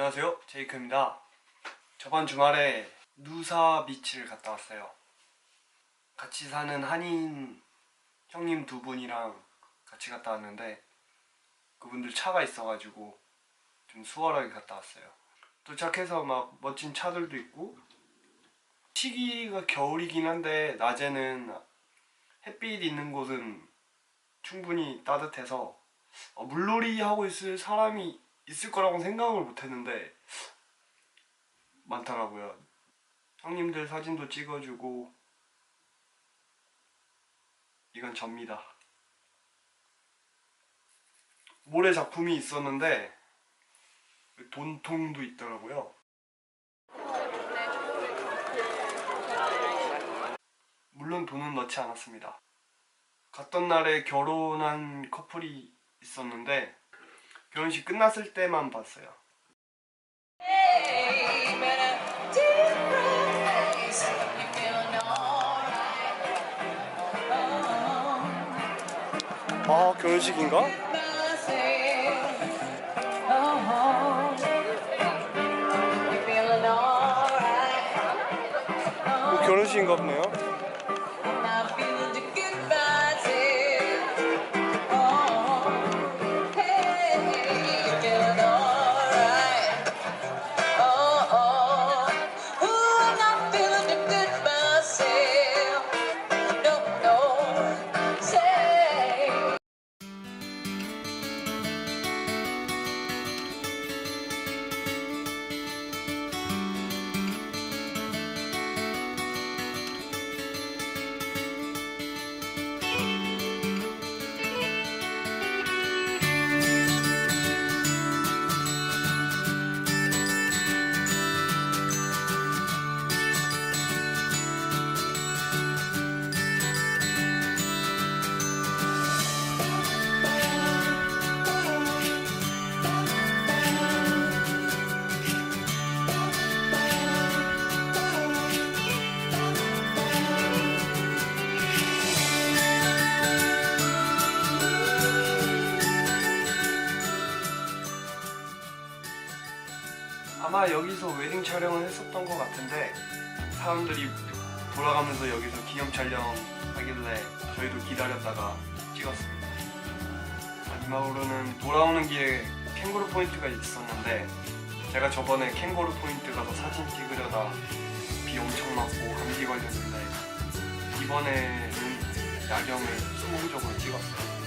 안녕하세요. 제이크입니다. 저번 주말에 누사 비치를 갔다 왔어요. 같이 사는 한인 형님 두 분이랑 같이 갔다 왔는데 그분들 차가 있어가지고 좀 수월하게 갔다 왔어요. 도착해서 막 멋진 차들도 있고 시기가 겨울이긴 한데 낮에는 햇빛 있는 곳은 충분히 따뜻해서 어, 물놀이 하고 있을 사람이 있을 거라고 생각을 못 했는데 많더라고요. 형님들 사진도 찍어주고 이건 접니다. 모래 작품이 있었는데 돈통도 있더라고요. 물론 돈은 넣지 않았습니다. 갔던 날에 결혼한 커플이 있었는데 결혼식 끝났을 때만 봤어요. 아 결혼식인가? 뭐 결혼식인가 보네요. 아마 여기서 웨딩 촬영을 했었던 것 같은데 사람들이 돌아가면서 여기서 기념 촬영 하길래 저희도 기다렸다가 찍었습니다. 마지막으로는 돌아오는 길에 캥거루 포인트가 있었는데 제가 저번에 캥거루 포인트 가서 사진 찍으려다 비 엄청 맞고 감기 걸렸는데 이번에는 야경을 성공적으로 찍었어요.